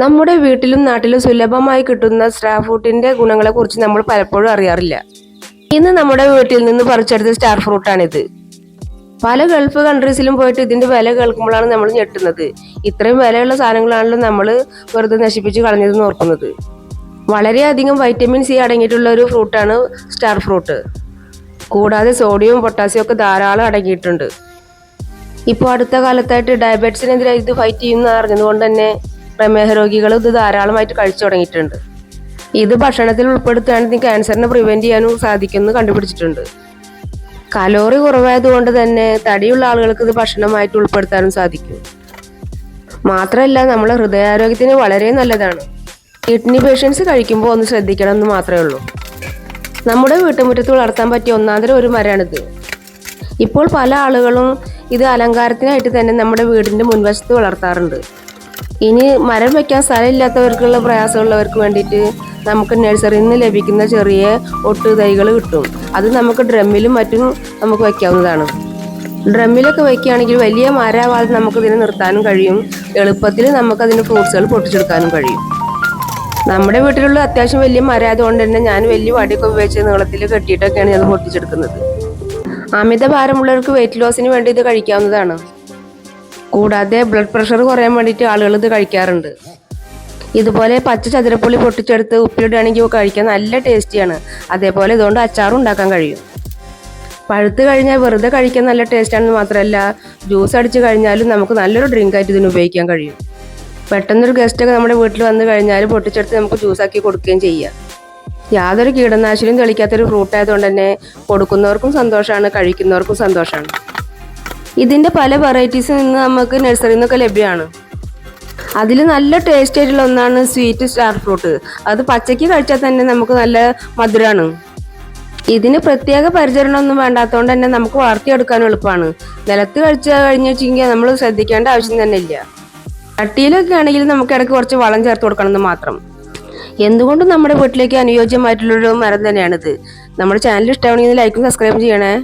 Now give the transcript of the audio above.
നമ്മുടെ വീട്ടിലും നാട്ടിലും സുലഭമായി കിട്ടുന്ന സ്റ്റാർ ഫ്രൂട്ടിന്റെ ഗുണങ്ങളെ കുറിച്ച് നമ്മൾ പലപ്പോഴും അറിയാറില്ല. ഇന്ന് നമ്മുടെ വീട്ടിൽ നിന്ന് പറിച്ചെടുത്ത സ്റ്റാർ ഫ്രൂട്ടാണിത് പല ഗൾഫ് കൺട്രീസിലും പോയിട്ട് ഇതിന്റെ വില കേൾക്കുമ്പോഴാണ് നമ്മൾ ഞെട്ടുന്നത്. ഇത്രയും വിലയുള്ള സാധനങ്ങളാണല്ലോ നമ്മൾ വെറുതെ നശിപ്പിച്ച് കളഞ്ഞതെന്ന് ഓർക്കുന്നത്. വളരെയധികം വൈറ്റമിൻ സി അടങ്ങിയിട്ടുള്ള ഒരു ഫ്രൂട്ടാണ് സ്റ്റാർ ഫ്രൂട്ട് കൂടാതെ സോഡിയവും പൊട്ടാസ്യവും ഒക്കെ ധാരാളം അടങ്ങിയിട്ടുണ്ട്. ഇപ്പോൾ അടുത്ത കാലത്തായിട്ട് ഡയബറ്റീസിനെതിരെ ഇത് ഫൈറ്റ് ചെയ്യുന്ന അറിഞ്ഞതുകൊണ്ട് തന്നെ പ്രമേഹ രോഗികൾ ഇത് ധാരാളമായിട്ട് കഴിച്ചു തുടങ്ങിയിട്ടുണ്ട്. ഇത് ഭക്ഷണത്തിൽ ഉൾപ്പെടുത്തുകയാണെങ്കിൽ ക്യാൻസറിനെ പ്രിവെന്റ് ചെയ്യാനും സാധിക്കുമെന്ന് കണ്ടുപിടിച്ചിട്ടുണ്ട്. കലോറി കുറവായതുകൊണ്ട് തന്നെ തടിയുള്ള ആളുകൾക്ക് ഇത് ഭക്ഷണമായിട്ട് ഉൾപ്പെടുത്താനും സാധിക്കും. മാത്രമല്ല നമ്മളെ ഹൃദയാരോഗ്യത്തിന് വളരെ നല്ലതാണ്. കിഡ്നി പേഷ്യൻസ് കഴിക്കുമ്പോൾ ഒന്ന് ശ്രദ്ധിക്കണം എന്ന് മാത്രമേ ഉള്ളൂ. നമ്മുടെ വീട്ടുമുറ്റത്ത് വളർത്താൻ പറ്റിയ ഒന്നാന്തരം ഒരു മരമാണിത്. ഇപ്പോൾ പല ആളുകളും ഇത് അലങ്കാരത്തിനായിട്ട് തന്നെ നമ്മുടെ വീടിന്റെ മുൻവശത്ത് വളർത്താറുണ്ട്. ഇനി മരം വയ്ക്കാൻ സ്ഥലമില്ലാത്തവർക്കുള്ള പ്രയാസമുള്ളവർക്ക് വേണ്ടിയിട്ട് നമുക്ക് നഴ്സറിയിൽ നിന്ന് ലഭിക്കുന്ന ചെറിയ ഒട്ട് തൈകൾ കിട്ടും. അത് നമുക്ക് ഡ്രമ്മിലും മറ്റും നമുക്ക് വയ്ക്കാവുന്നതാണ് ഡ്രമ്മിലൊക്കെ വയ്ക്കുകയാണെങ്കിൽ വലിയ മരമാവാതെ നമുക്ക് ഇതിനെ നിർത്താനും കഴിയും. എളുപ്പത്തിൽ നമുക്ക് അതിന് ഫ്രൂട്ട്സുകൾ പൊട്ടിച്ചെടുക്കാനും കഴിയും. നമ്മുടെ വീട്ടിലുള്ള അത്യാവശ്യം വലിയ മരം ആയതുകൊണ്ട് തന്നെ ഞാൻ വലിയ വടിയൊക്കെ ഉപയോഗിച്ച് നീളത്തിൽ കെട്ടിയിട്ടൊക്കെയാണ് ഞാൻ പൊട്ടിച്ചെടുക്കുന്നത്. അമിത ഭാരമുള്ളവർക്ക് വെയിറ്റ് ലോസിന് വേണ്ടി ഇത് കഴിക്കാവുന്നതാണ്. കൂടാതെ ബ്ലഡ് പ്രഷർ കുറയാൻ വേണ്ടിയിട്ട് ആളുകൾ ഇത് കഴിക്കാറുണ്ട്. ഇതുപോലെ പച്ച ചതുരപ്പുള്ളി പൊട്ടിച്ചെടുത്ത് ഉപ്പിയിടുകയാണെങ്കിൽ കഴിക്കാൻ നല്ല ടേസ്റ്റിയാണ് അതേപോലെ ഇതുകൊണ്ട് അച്ചാറും ഉണ്ടാക്കാൻ കഴിയും. പഴുത്ത് കഴിഞ്ഞാൽ വെറുതെ കഴിക്കാൻ നല്ല ടേസ്റ്റാണെന്ന് മാത്രമല്ല ജ്യൂസ് അടിച്ച് കഴിഞ്ഞാലും നമുക്ക് നല്ലൊരു ഡ്രിങ്ക് ആയിട്ട് ഇതിന് ഉപയോഗിക്കാൻ കഴിയും. പെട്ടെന്നൊരു ഗസ്റ്റ് ഒക്കെ നമ്മുടെ വീട്ടിൽ വന്നു കഴിഞ്ഞാൽ പൊട്ടിച്ചെടുത്ത് നമുക്ക് ജ്യൂസാക്കി കൊടുക്കുകയും ചെയ്യാം. യാതൊരു കീടനാശിനിയും തെളിക്കാത്തൊരു ഫ്രൂട്ട് ആയതുകൊണ്ട് തന്നെ കൊടുക്കുന്നവർക്കും സന്തോഷമാണ് കഴിക്കുന്നവർക്കും സന്തോഷമാണ്. ഇതിന്റെ പല വെറൈറ്റീസ് നിന്ന് നമുക്ക് നഴ്സറിയിൽ നിന്നൊക്കെ ലഭ്യമാണ് അതിൽ നല്ല ടേസ്റ്റ് ആയിട്ടുള്ള ഒന്നാണ് സ്വീറ്റ് സ്റ്റാർ ഫ്രൂട്ട് അത് പച്ചയ്ക്ക് കഴിച്ചാൽ തന്നെ നമുക്ക് നല്ല മധുരമാണ് ഇതിന് പ്രത്യേക പരിചരണമൊന്നും വേണ്ടാത്തതുകൊണ്ട് തന്നെ നമുക്ക് വളർത്തിയെടുക്കാൻ എളുപ്പമാണ് നിലത്ത് കഴിച്ചു കഴിഞ്ഞു വെച്ചെങ്കിൽ നമ്മൾ ശ്രദ്ധിക്കേണ്ട ആവശ്യം തന്നെ ഇല്ല. ചട്ടിയിലൊക്കെ ആണെങ്കിൽ നമുക്ക് ഇടയ്ക്ക് കുറച്ച് വളം ചേർത്ത് കൊടുക്കണം എന്ന് മാത്രം. എന്തുകൊണ്ടും നമ്മുടെ വീട്ടിലേക്ക് അനുയോജ്യമായിട്ടുള്ളൊരു മരം തന്നെയാണിത്. നമ്മുടെ ചാനൽ ഇഷ്ടമാണെങ്കിൽ ലൈക്കും സബ്സ്ക്രൈബ് ചെയ്യണേ.